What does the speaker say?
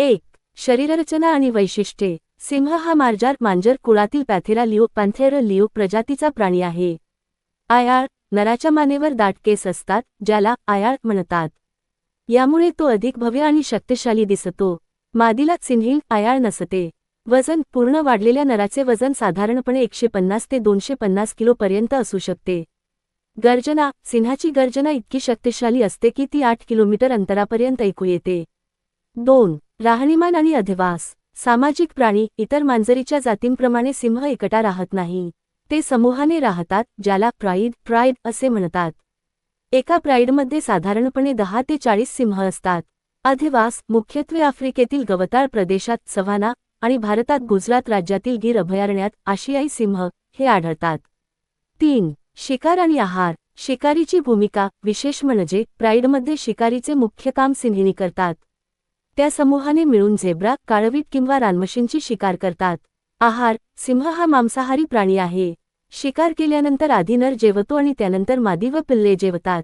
एक शरीररचना आणि वैशिष्ट्ये. सिंह हा मार्जार मांजर कुळातील पॅथेरा लिओ पॅन्थेर लिओ प्रजातीचा प्राणी आहे. आयाळ नराच्या मानेवर दाट केस असतात ज्याला आयाळ म्हणतात. यामुळे तो अधिक भव्य आणि शक्तिशाली दिसतो. मादीला सिंहील आयाळ नसते. वजन पूर्ण वाढलेल्या नराचे वजन साधारणपणे एकशे पन्नास ते दोनशे पन्नास किलोपर्यंत असू शकते. गर्जना सिंहाची गर्जना इतकी शक्तिशाली असते की ती आठ किलोमीटर अंतरापर्यंत ऐकू येते. दोन राहणीमान आणि अधिवास सामाजिक प्राणी इतर मांजरीच्या जातींप्रमाणे सिंह एकटा राहत नाही. ते समूहाने राहतात ज्याला प्राईड प्राईड असे म्हणतात. एका प्राईडमध्ये साधारणपणे दहा ते चाळीस सिंह असतात. अधिवास मुख्यत्वे आफ्रिकेतील गवताळ प्रदेशात सवाना आणि भारतात गुजरात राज्यातील गीर अभयारण्यात आशियाई सिंह हे आढळतात. तीन शिकार आणि आहार. शिकारीची भूमिका विशेष म्हणजे प्राईडमध्ये शिकारीचे मुख्य काम सिंहिणी करतात. त्या समूहाने मिळून झेब्रा काळवीट किंवा रानमशींची शिकार करतात. आहार सिंह हा मांसाहारी प्राणी आहे. शिकार केल्यानंतर आधी नर जेवतो आणि त्यानंतर मादी व पिल्ले जेवतात.